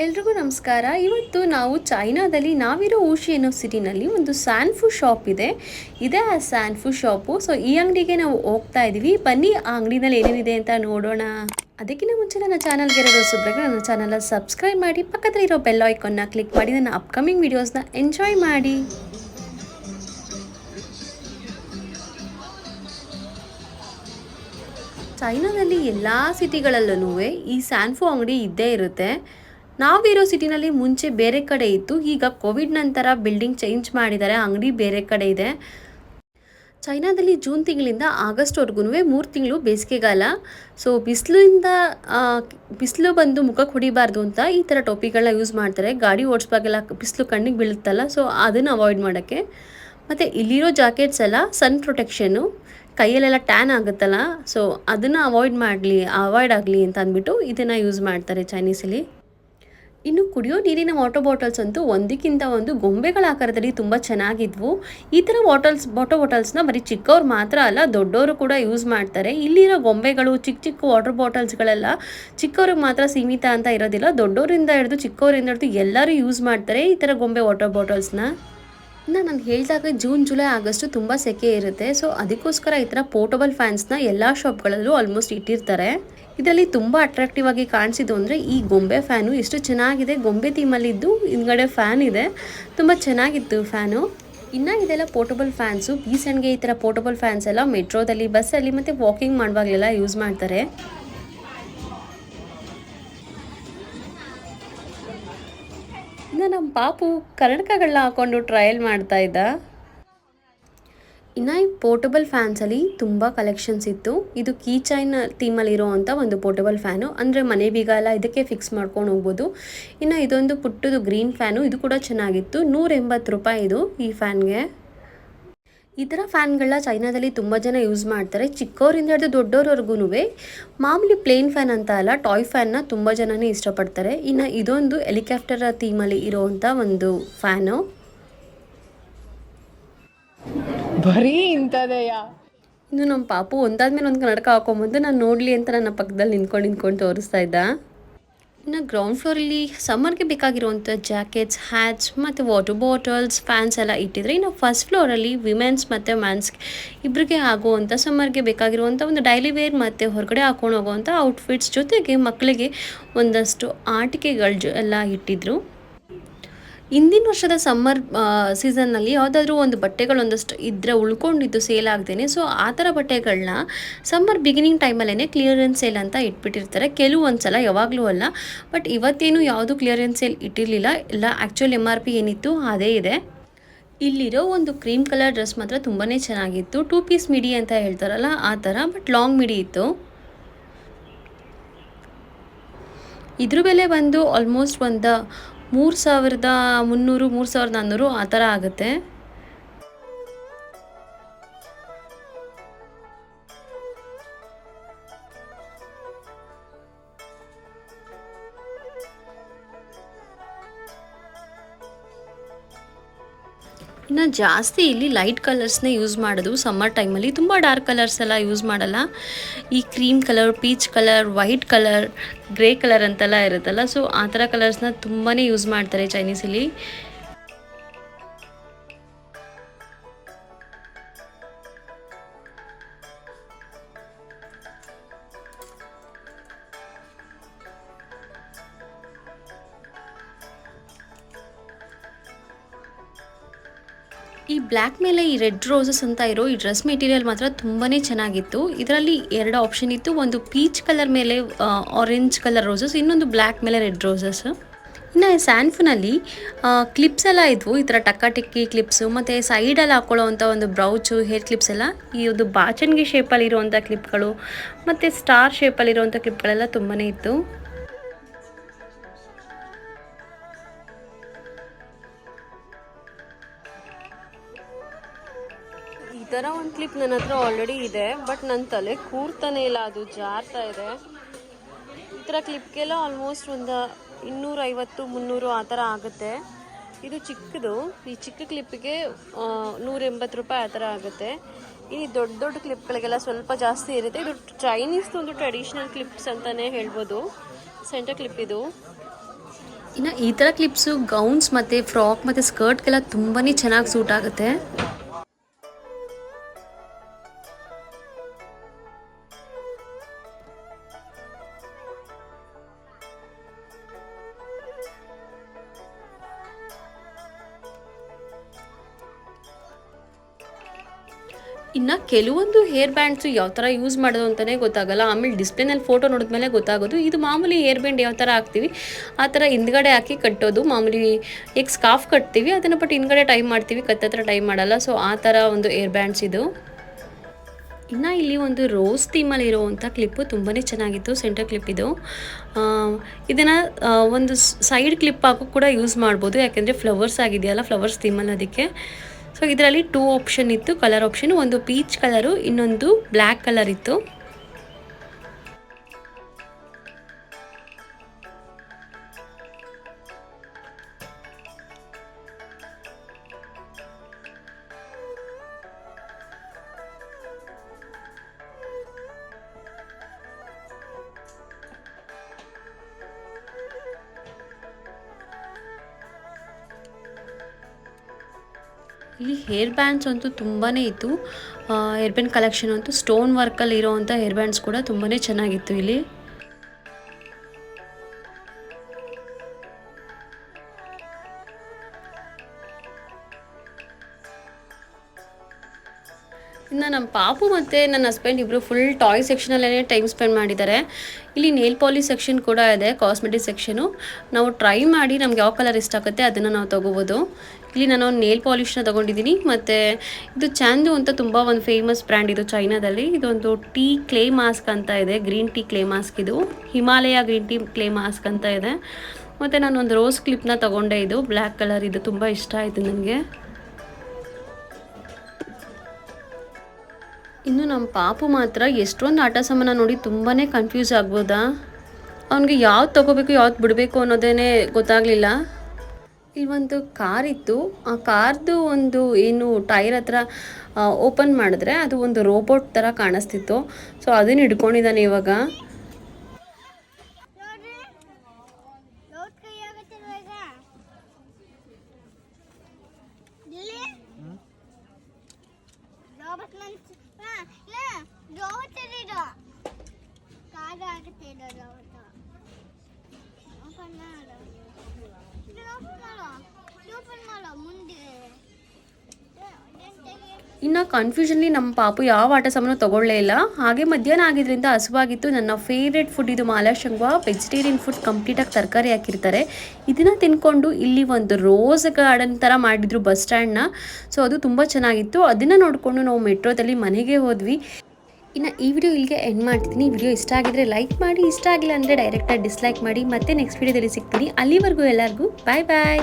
ಎಲ್ರಿಗೂ ನಮಸ್ಕಾರ. ಇವತ್ತು ನಾವು ಚೈನಾದಲ್ಲಿ ನಾವಿರೋ ಊಶಿ ಅನ್ನೋ ಸಿಟಿನಲ್ಲಿ ಒಂದು ಸ್ಯಾನ್ಫು ಶಾಪ್ ಇದೆ. ಇದೆ ಆ ಸ್ಯಾನ್ಫು ಶಾಪು. ಸೊ, ಈ ಅಂಗಡಿಗೆ ನಾವು ಹೋಗ್ತಾ ಇದ್ದೀವಿ ಬನ್ನಿ, ಆ ಅಂಗಡಿನಲ್ಲಿ ಏನೇನಿದೆ ಅಂತ ನೋಡೋಣ. ಅದಕ್ಕಿಂತ ಮುಂಚೆ ನನ್ನ ಚಾನಲ್ಗೆ ಇರೋ ಸುಬ್ರಗೆ ನನ್ನ ಚಾನಲ್ನ ಸಬ್ಸ್ಕ್ರೈಬ್ ಮಾಡಿ, ಪಕ್ಕದಲ್ಲಿ ಇರೋ ಬೆಲ್ ಐಕನ್ನ ಕ್ಲಿಕ್ ಮಾಡಿ, ನನ್ನ ಅಪ್ಕಮಿಂಗ್ ವಿಡಿಯೋಸ್ನ ಎಂಜಾಯ್ ಮಾಡಿ. ಚೈನಾದಲ್ಲಿ ಎಲ್ಲ ಸಿಟಿಗಳಲ್ಲೂ ಈ ಸ್ಯಾನ್ಫು ಅಂಗಡಿ ಇದ್ದೇ ಇರುತ್ತೆ. ನಾವಿರೋ ಸಿಟಿನಲ್ಲಿ ಮುಂಚೆ ಬೇರೆ ಕಡೆ ಇತ್ತು. ಈಗ ಕೋವಿಡ್ ನಂತರ ಬಿಲ್ಡಿಂಗ್ ಚೇಂಜ್ ಮಾಡಿದ್ದಾರೆ ಅಂಗಡಿ ಬೇರೆ ಕಡೆ ಇದೆ. ಚೈನಾದಲ್ಲಿ ಜೂನ್ ತಿಂಗಳಿಂದ ಆಗಸ್ಟ್ವರೆಗೂ ಮೂರು ತಿಂಗಳು ಬೇಸಿಗೆಗಾಲ. ಸೊ ಬಿಸಿಲಿಂದ ಬಿಸಿಲು ಬಂದು ಮುಖಕ್ಕೆ ಕುಡಿಬಾರ್ದು ಅಂತ ಈ ಥರ ಟೋಪಿಗಳನ್ನ ಯೂಸ್ ಮಾಡ್ತಾರೆ. ಗಾಡಿ ಓಡಿಸ್ಬಾಗೆಲ್ಲ ಬಿಸಿಲು ಕಣ್ಣಿಗೆ ಬೀಳುತ್ತಲ್ಲ ಸೊ ಅದನ್ನು ಅವಾಯ್ಡ್ ಮಾಡೋಕ್ಕೆ. ಮತ್ತು ಇಲ್ಲಿರೋ ಜಾಕೆಟ್ಸ್ ಎಲ್ಲ ಸನ್ ಪ್ರೊಟೆಕ್ಷನು ಕೈಯಲ್ಲೆಲ್ಲ ಟ್ಯಾನ್ ಆಗುತ್ತಲ್ಲ ಸೊ ಅದನ್ನು ಅವಾಯ್ಡ್ ಮಾಡಲಿ ಅವಾಯ್ಡ್ ಆಗಲಿ ಅಂತ ಅಂದ್ಬಿಟ್ಟು ಇದನ್ನು ಯೂಸ್ ಮಾಡ್ತಾರೆ ಚೈನೀಸಲ್ಲಿ ಇನ್ನು ಕುಡಿಯೋ ನೀರಿನ ವಾಟರ್ ಬಾಟಲ್ಸ್ ಅಂತೂ ಒಂದಕ್ಕಿಂತ ಒಂದು ಗೊಂಬೆಗಳ ಆಕಾರದಲ್ಲಿ ತುಂಬ ಚೆನ್ನಾಗಿದ್ವು. ಈ ಥರ ಬಾಟಲ್ಸ್ ವಾಟರ್ ಬಾಟಲ್ಸ್ನ ಬರೀ ಚಿಕ್ಕವ್ರು ಮಾತ್ರ ಅಲ್ಲ, ದೊಡ್ಡವರು ಕೂಡ ಯೂಸ್ ಮಾಡ್ತಾರೆ. ಇಲ್ಲಿರೋ ಗೊಂಬೆಗಳು ಚಿಕ್ಕ ಚಿಕ್ಕ ವಾಟರ್ ಬಾಟಲ್ಸ್ಗಳೆಲ್ಲ ಚಿಕ್ಕವ್ರಿಗೆ ಮಾತ್ರ ಸೀಮಿತ ಅಂತ ಇರೋದಿಲ್ಲ. ದೊಡ್ಡವರಿಂದ ಹಿಡಿದು ಚಿಕ್ಕವರಿಂದ ಹಿಡಿದು ಎಲ್ಲರೂ ಯೂಸ್ ಮಾಡ್ತಾರೆ ಈ ಥರ ಗೊಂಬೆ ವಾಟರ್ ಬಾಟಲ್ಸ್ನ ಇನ್ನು ನಾನು ಹೇಳಿದಾಗ ಜೂನ್, ಜುಲೈ, ಆಗಸ್ಟು ತುಂಬ ಸೆಕೆ ಇರುತ್ತೆ. ಸೊ ಅದಕ್ಕೋಸ್ಕರ ಈ ಥರ ಪೋರ್ಟಬಲ್ ಫ್ಯಾನ್ಸ್ನ ಎಲ್ಲ ಶಾಪ್ಗಳಲ್ಲೂ ಆಲ್ಮೋಸ್ಟ್ ಇಟ್ಟಿರ್ತಾರೆ. ಇದರಲ್ಲಿ ತುಂಬ ಅಟ್ರಾಕ್ಟಿವ್ ಆಗಿ ಕಾಣಿಸಿದ್ದು ಅಂದರೆ ಈ ಗೊಂಬೆ ಫ್ಯಾನು ಎಷ್ಟು ಚೆನ್ನಾಗಿದೆ. ಗೊಂಬೆ ಥೀಮಲ್ಲಿದ್ದು ಹಿಂದ್ಗಡೆ ಫ್ಯಾನ್ ಇದೆ. ತುಂಬ ಚೆನ್ನಾಗಿತ್ತು ಫ್ಯಾನು ಇನ್ನು ಇದೆಲ್ಲ ಪೋರ್ಟಬಲ್ ಫ್ಯಾನ್ಸು ಬೀಸಣ್ಗೆ ಈ ಥರ ಪೋರ್ಟಬಲ್ ಫ್ಯಾನ್ಸ್ ಎಲ್ಲ ಮೆಟ್ರೋದಲ್ಲಿ ಬಸ್ಸಲ್ಲಿ ಮತ್ತು ವಾಕಿಂಗ್ ಮಾಡುವಾಗಲೆಲ್ಲ ಯೂಸ್ ಮಾಡ್ತಾರೆ. ಇನ್ನು ನಮ್ಮ ಪಾಪು ಕನ್ನಡಕಗಳನ್ನ ಹಾಕ್ಕೊಂಡು ಟ್ರಯಲ್ ಮಾಡ್ತಾ ಇದ್ದ. ಇನ್ನು ಈ ಪೋರ್ಟಬಲ್ ಫ್ಯಾನ್ಸಲ್ಲಿ ತುಂಬ ಕಲೆಕ್ಷನ್ಸ್ ಇತ್ತು. ಇದು ಕೀ ಚೈನ್ ಥೀಮಲ್ಲಿ ಇರೋವಂಥ ಒಂದು ಪೋರ್ಟಬಲ್ ಫ್ಯಾನು ಅಂದರೆ ಮನೆ ಬೀಗ ಎಲ್ಲ ಇದಕ್ಕೆ ಫಿಕ್ಸ್ ಮಾಡ್ಕೊಂಡು ಹೋಗ್ಬೋದು. ಇನ್ನು ಇದೊಂದು ಪುಟ್ಟದು ಗ್ರೀನ್ ಫ್ಯಾನು ಇದು ಕೂಡ ಚೆನ್ನಾಗಿತ್ತು. ನೂರ ಎಂಬತ್ತು ರೂಪಾಯಿ ಇದು ಈ ಫ್ಯಾನ್ಗೆ ಈ ಥರ ಫ್ಯಾನ್ಗಳನ್ನ ಚೈನಾದಲ್ಲಿ ತುಂಬ ಜನ ಯೂಸ್ ಮಾಡ್ತಾರೆ. ಚಿಕ್ಕವರಿಂದ ಹಿಡಿದು ದೊಡ್ಡವ್ರವರೆಗೂ ಮಾಮೂಲಿ ಪ್ಲೇನ್ ಫ್ಯಾನ್ ಅಂತ ಅಲ್ಲ ಟಾಯ್ ಫ್ಯಾನ್ನ ತುಂಬ ಜನನೇ ಇಷ್ಟಪಡ್ತಾರೆ. ಇನ್ನು ಇದೊಂದು ಹೆಲಿಕಾಪ್ಟರ್ ಥೀಮಲ್ಲಿ ಇರೋವಂಥ ಒಂದು ಫ್ಯಾನು ಬರೀ ಇಂಥದೆಯ? ಇನ್ನು ನಮ್ಮ ಪಾಪು ಒಂದಾದ್ಮೇಲೆ ಒಂದು ಕನ್ನಡಕ ಹಾಕೊಂಬಂದು ನಾನು ನೋಡಲಿ ಅಂತ ನನ್ನ ಪಕ್ಕದಲ್ಲಿ ನಿಂತ್ಕೊಂಡು ನಿಂತ್ಕೊಂಡು ತೋರಿಸ್ತಾ ಇದ್ದ. ಇನ್ನು ಗ್ರೌಂಡ್ ಫ್ಲೋರಲ್ಲಿ ಸಮ್ಮರ್ಗೆ ಬೇಕಾಗಿರುವಂಥ ಜಾಕೆಟ್ಸ್ ಹ್ಯಾಟ್ಸ್ ಮತ್ತು ವಾಟರ್ ಬಾಟಲ್ಸ್ ಫ್ಯಾನ್ಸ್ ಎಲ್ಲ ಇಟ್ಟಿದ್ರೆ ಇನ್ನು ಫಸ್ಟ್ ಫ್ಲೋರಲ್ಲಿ ವಿಮೆನ್ಸ್ ಮತ್ತು ಮ್ಯಾನ್ಸ್ ಇಬ್ಬರಿಗೆ ಆಗುವಂಥ ಸಮ್ಮರ್ಗೆ ಬೇಕಾಗಿರುವಂಥ ಒಂದು ಡೈಲಿ ವೇರ್ ಮತ್ತು ಹೊರಗಡೆ ಹಾಕೊಂಡು ಹೋಗುವಂಥ ಔಟ್ಫಿಟ್ಸ್ ಜೊತೆಗೆ ಮಕ್ಕಳಿಗೆ ಒಂದಷ್ಟು ಆಟಿಕೆಗಳು ಎಲ್ಲ ಇಟ್ಟಿದ್ರು. ಇಂದಿನ ವರ್ಷದ ಸಮ್ಮರ್ ಸೀಸನ್ನಲ್ಲಿ ಯಾವುದಾದ್ರೂ ಒಂದು ಬಟ್ಟೆಗಳು ಒಂದಷ್ಟು ಇದ್ದರೆ ಉಳ್ಕೊಂಡಿದ್ದು ಸೇಲ್ ಆಗ್ದೇನೆ. ಸೊ ಆ ಥರ ಬಟ್ಟೆಗಳನ್ನ ಸಮ್ಮರ್ ಬಿಗಿನಿಂಗ್ ಟೈಮಲ್ಲೇ ಕ್ಲಿಯರೆನ್ಸ್ ಸೇಲ್ ಅಂತ ಇಟ್ಬಿಟ್ಟಿರ್ತಾರೆ. ಕೆಲವೊಂದು ಸಲ ಯಾವಾಗಲೂ ಅಲ್ಲ. ಬಟ್ ಇವತ್ತೇನು ಯಾವುದು ಕ್ಲಿಯರೆನ್ಸ್ ಸೇಲ್ ಇಟ್ಟಿರಲಿಲ್ಲ. ಎಲ್ಲ ಆ್ಯಕ್ಚುಲ್ ಎಂ ಆರ್ ಪಿ ಏನಿತ್ತು, ಅದೇ ಇದೆ. ಇಲ್ಲಿರೋ ಒಂದು ಕ್ರೀಮ್ ಕಲರ್ ಡ್ರೆಸ್ ಮಾತ್ರ ತುಂಬಾ ಚೆನ್ನಾಗಿತ್ತು. ಟೂ ಪೀಸ್ ಮಿಡಿ ಅಂತ ಹೇಳ್ತಾರಲ್ಲ, ಆ ಥರ ಬಟ್ ಲಾಂಗ್ ಮಿಡಿ ಇತ್ತು. ಇದ್ರ ಬೆಲೆ ಬಂದು ಆಲ್ಮೋಸ್ಟ್ ಒಂದು ಮೂರು ಸಾವಿರದ ಮುನ್ನೂರು ಮೂರು ಸಾವಿರದ ನಾನ್ನೂರು ಆ ಥರ ಆಗುತ್ತೆ. ಇನ್ನು ಜಾಸ್ತಿ ಇಲ್ಲಿ ಲೈಟ್ ಕಲರ್ಸ್ನೇ ಯೂಸ್ ಮಾಡೋದು. ಸಮ್ಮರ್ ಟೈಮಲ್ಲಿ ತುಂಬ ಡಾರ್ಕ್ ಕಲರ್ಸ್ ಎಲ್ಲ ಯೂಸ್ ಮಾಡಲ್ಲ. ಈ cream colour peach colour white colour grey colour ಅಂತೆಲ್ಲ ಇರುತ್ತಲ್ಲ ಸೊ ಆ ಥರ ಕಲರ್ಸ್ನ ತುಂಬಾ ಯೂಸ್ ಮಾಡ್ತಾರೆ ಚೈನೀಸಲ್ಲಿ ಈ ಬ್ಲ್ಯಾಕ್ ಮೇಲೆ ಈ ರೆಡ್ ರೋಸಸ್ ಅಂತ ಇರೋ ಈ ಡ್ರೆಸ್ ಮೆಟೀರಿಯಲ್ ಮಾತ್ರ ತುಂಬಾ ಚೆನ್ನಾಗಿತ್ತು. ಇದರಲ್ಲಿ ಎರಡು ಆಪ್ಷನ್ ಇತ್ತು. ಒಂದು ಪೀಚ್ ಕಲರ್ ಮೇಲೆ ಆರೆಂಜ್ ಕಲರ್ ರೋಸಸ್, ಇನ್ನೊಂದು ಬ್ಲ್ಯಾಕ್ ಮೇಲೆ ರೆಡ್ ರೋಸಸ್. ಇನ್ನು ಸ್ಯಾನ್ಫುನಲ್ಲಿ ಕ್ಲಿಪ್ಸ್ ಎಲ್ಲ ಇದ್ವು. ಈ ಥರ ಟಕ್ಕ ಟಿಕ್ಕಿ ಕ್ಲಿಪ್ಸು, ಮತ್ತು ಸೈಡಲ್ಲಿ ಹಾಕೊಳ್ಳೋವಂಥ ಒಂದು ಬ್ರೌಚು, ಹೇರ್ ಕ್ಲಿಪ್ಸ್ ಎಲ್ಲ, ಈ ಒಂದು ಬಾಚಣಿಗೆ ಶೇಪಲ್ಲಿರುವಂಥ ಕ್ಲಿಪ್ಗಳು, ಮತ್ತು ಸ್ಟಾರ್ ಶೇಪಲ್ಲಿರುವಂಥ ಕ್ಲಿಪ್ಗಳೆಲ್ಲ ತುಂಬಾ ಇತ್ತು. ಥರ ಒಂದು ಕ್ಲಿಪ್ ನನ್ನ ಹತ್ರ ಆಲ್ರೆಡಿ ಇದೆ ಬಟ್ ನನ್ನ ತಲೆ ಕೂರ್ತಾನೆ ಇಲ್ಲ, ಅದು ಜಾರ್ತಾ ಇದೆ. ಈ ಥರ ಕ್ಲಿಪ್ಗೆಲ್ಲ ಆಲ್ಮೋಸ್ಟ್ ಒಂದು ಇನ್ನೂರೈವತ್ತು, ಮುನ್ನೂರು ಆ ಥರ ಆಗುತ್ತೆ. ಇದು ಚಿಕ್ಕದು. ಈ ಚಿಕ್ಕ ಕ್ಲಿಪ್ಪಿಗೆ ನೂರ ಎಂಬತ್ತು ರೂಪಾಯಿ ಆ ಥರ ಆಗುತ್ತೆ. ಈ ದೊಡ್ಡ ದೊಡ್ಡ ಕ್ಲಿಪ್ಗಳಿಗೆಲ್ಲ ಸ್ವಲ್ಪ ಜಾಸ್ತಿ ಇರುತ್ತೆ. ಇದು ಚೈನೀಸ್ ಒಂದು ಟ್ರೆಡಿಷ್ನಲ್ ಕ್ಲಿಪ್ಸ್ ಅಂತಲೇ ಹೇಳ್ಬೋದು. ಸೆಂಟರ್ ಕ್ಲಿಪ್ ಇದು. ಇನ್ನು ಈ ಥರ ಕ್ಲಿಪ್ಸು ಗೌನ್ಸ್ ಮತ್ತು ಫ್ರಾಕ್ ಮತ್ತು ಸ್ಕರ್ಟ್ಗೆಲ್ಲ ತುಂಬಾ ಚೆನ್ನಾಗಿ ಸೂಟ್ ಆಗುತ್ತೆ. ಇನ್ನು ಕೆಲವೊಂದು ಹೇರ್ ಬ್ಯಾಂಡ್ಸು ಯಾವ ಥರ ಯೂಸ್ ಮಾಡೋದು ಅಂತಲೇ ಗೊತ್ತಾಗಲ್ಲ. ಆಮೇಲೆ ಡಿಸ್ಪ್ಲೇನಲ್ಲಿ ಫೋಟೋ ನೋಡಿದ ಮೇಲೆ ಗೊತ್ತಾಗೋದು. ಇದು ಮಾಮೂಲಿ ಹೇರ್ ಬ್ಯಾಂಡ್ ಯಾವ ಥರ ಹಾಕ್ತೀವಿ, ಆ ಥರ ಹಿಂದ್ಗಡೆ ಹಾಕಿ ಕಟ್ಟೋದು. ಮಾಮೂಲಿ ಈಗ ಸ್ಕಾಫ್ ಕಟ್ತೀವಿ, ಅದನ್ನು ಬಟ್ ಹಿಂದ್ಗಡೆ ಟೈಮ್ ಮಾಡ್ತೀವಿ ಕತ್ತತ್ರ ಟೈಮ್ ಮಾಡಲ್ಲ. ಸೊ ಆ ಥರ ಒಂದು ಏರ್ ಬ್ಯಾಂಡ್ಸ್ ಇದು. ಇನ್ನು ಇಲ್ಲಿ ಒಂದು ರೋಸ್ ಥೀಮಲ್ಲಿ ಇರುವಂಥ ಕ್ಲಿಪ್ಪು ತುಂಬಾ ಚೆನ್ನಾಗಿತ್ತು ಸೆಂಟರ್ ಕ್ಲಿಪ್ ಇದು. ಇದನ್ನು ಒಂದು ಸೈಡ್ ಕ್ಲಿಪ್ ಹಾಕೋ ಕೂಡ ಯೂಸ್ ಮಾಡ್ಬೋದು. ಯಾಕೆಂದರೆ ಫ್ಲವರ್ಸ್ ಆಗಿದೆಯಲ್ಲ ಫ್ಲವರ್ಸ್ ಥೀಮಲ್ಲಿ ಅದಕ್ಕೆ. ಸೊ ಇದರಲ್ಲಿ ಟೂ ಆಪ್ಷನ್ ಇತ್ತು ಕಲರ್ ಆಪ್ಷನ್ ಒಂದು ಪೀಚ್ ಕಲರು ಇನ್ನೊಂದು ಬ್ಲ್ಯಾಕ್ ಕಲರ್ ಇತ್ತು. ಇಲ್ಲಿ ಹೇರ್ ಬ್ಯಾಂಡ್ಸ್ ಅಂತೂ ತುಂಬಾ ಇತ್ತು. ಹೇರ್ ಬ್ಯಾಂಡ್ ಕಲೆಕ್ಷನ್ ಅಂತೂ ಸ್ಟೋನ್ ವರ್ಕಲ್ಲಿ ಇರೋವಂಥ ಹೇರ್ ಬ್ಯಾಂಡ್ಸ್ ಕೂಡ ತುಂಬಾ ಚೆನ್ನಾಗಿತ್ತು ಇಲ್ಲಿ. ಇನ್ನು ನಮ್ಮ ಪಾಪು ಮತ್ತು ನನ್ನ ಹಸ್ಬೆಂಡ್ ಇಬ್ಬರು ಫುಲ್ ಟಾಯ್ ಸೆಕ್ಷನಲ್ಲೇ ಟೈಮ್ ಸ್ಪೆಂಡ್ ಮಾಡಿದ್ದಾರೆ. ಇಲ್ಲಿ ನೇಲ್ ಪಾಲಿಶ್ ಸೆಕ್ಷನ್ ಕೂಡ ಇದೆ ಕಾಸ್ಮೆಟಿಕ್ ಸೆಕ್ಷನು ನಾವು ಟ್ರೈ ಮಾಡಿ ನಮ್ಗೆ ಯಾವ ಕಲರ್ ಇಷ್ಟ ಆಗುತ್ತೆ ಅದನ್ನು ನಾವು ತೊಗೋಬೋದು. ಇಲ್ಲಿ ನಾನು ಒಂದು ನೇಲ್ ಪಾಲಿಷ್ನ ತೊಗೊಂಡಿದ್ದೀನಿ, ಮತ್ತು ಇದು ಚಾಂದು ಅಂತ ತುಂಬ ಒಂದು ಫೇಮಸ್ ಬ್ರ್ಯಾಂಡ್ ಇದು ಚೈನಾದಲ್ಲಿ. ಇದೊಂದು ಟೀ ಕ್ಲೇ ಮಾಸ್ಕ್ ಅಂತ ಇದೆ ಗ್ರೀನ್ ಟೀ ಕ್ಲೇ ಮಾಸ್ಕ್ ಇದು. Himalaya green tea clay mask ಅಂತ ಇದೆ. ಮತ್ತು ಒಂದು ರೋಸ್ ಕ್ಲಿಪ್ನ ತೊಗೊಂಡೆ ಇದು ಬ್ಲ್ಯಾಕ್ ಕಲರ್ ಇದು, ತುಂಬ ಇಷ್ಟ ಆಯಿತು ನನಗೆ ಇನ್ನು ನಮ್ಮ ಪಾಪು ಮಾತ್ರ ಎಷ್ಟೊಂದು ಆಟ ಸಾಮಾನ ನೋಡಿ ತುಂಬಾ ಕನ್ಫ್ಯೂಸ್ ಆಗ್ಬೋದಾ? ಅವನಿಗೆ ಯಾವ್ದು ತಗೋಬೇಕು, ಯಾವ್ದು ಬಿಡಬೇಕು ಅನ್ನೋದೇ ಗೊತ್ತಾಗಲಿಲ್ಲ. ಇಲ್ಲಿ ಒಂದು ಕಾರ್ ಇತ್ತು. ಆ ಕಾರ್ದು ಒಂದು ಏನು ಟೈರ್ ಹತ್ರ ಓಪನ್ ಮಾಡಿದ್ರೆ ಅದು ಒಂದು ರೋಬೋಟ್ ಥರ ಕಾಣಿಸ್ತಿತ್ತು. ಸೊ ಅದನ್ನ ಹಿಡ್ಕೊಂಡಿದ್ದಾನೆ ಇವಾಗ ನೋಡ್ರಿ ಲೋಟ್ ಕೈ ಆಗತ್ತಿಲ್ವ ಈಗ ಇಲ್ಲಿ ರೋಬಟ್ ಮನ್ಸ್ ಹಾ ಇಲ್ಲ ರೋಬಟ್ ಇದು ಕಾರ್ ಆಗುತ್ತೆ ಇದು ರೋಬಟ್ ಓಪನ್ ಮಾಡು ಇದು ಓಪನ್ ಮಾಡು ಓಪನ್ ಮಾಡು ಮುಂದೆ ಇನ್ನು ಕನ್ಫ್ಯೂಷನ್ಲಿ ನಮ್ಮ ಪಾಪು ಯಾವ ಆಟ ಸಾಮಾನು ತೊಗೊಳ್ಳೇ ಇಲ್ಲ. ಹಾಗೆ ಮಧ್ಯಾಹ್ನ ಆಗಿದ್ರಿಂದ ಹಸುವಾಗಿತ್ತು. ನನ್ನ ಫೇವ್ರೆಟ್ ಫುಡ್ ಇದು ಮಾಲಾಶಂಗ್ವ. ವೆಜಿಟೇರಿಯನ್ ಫುಡ್ ಕಂಪ್ಲೀಟಾಗಿ ತರಕಾರಿ ಹಾಕಿರ್ತಾರೆ. ಇದನ್ನು ತಿನ್ಕೊಂಡು ಇಲ್ಲಿ ಒಂದು ರೋಸ್ ಗಾರ್ಡನ್ ಥರ ಮಾಡಿದ್ರು ಬಸ್ ಸ್ಟ್ಯಾಂಡ್ನ ಸೊ ಅದು ತುಂಬ ಚೆನ್ನಾಗಿತ್ತು. ಅದನ್ನು ನೋಡಿಕೊಂಡು ನಾವು ಮೆಟ್ರೋದಲ್ಲಿ ಮನೆಗೆ ಹೋದ್ವಿ. ಇನ್ನು ಈ ವಿಡಿಯೋ ಇಲ್ಲಿಗೆ ಎಂಡ್ ಮಾಡ್ತೀನಿ. ವಿಡಿಯೋ ಇಷ್ಟ ಆಗಿದ್ರೆ ಲೈಕ್ ಮಾಡಿ, ಇಷ್ಟ ಆಗಿಲ್ಲ ಅಂದರೆ ಡೈರೆಕ್ಟಾಗಿ ಡಿಸ್ಲೈಕ್ ಮಾಡಿ. ಮತ್ತೆ ನೆಕ್ಸ್ಟ್ ವಿಡಿಯೋದಲ್ಲಿ ಸಿಗ್ತೀನಿ. ಅಲ್ಲಿವರೆಗೂ ಎಲ್ಲರಿಗೂ ಬಾಯ್ ಬಾಯ್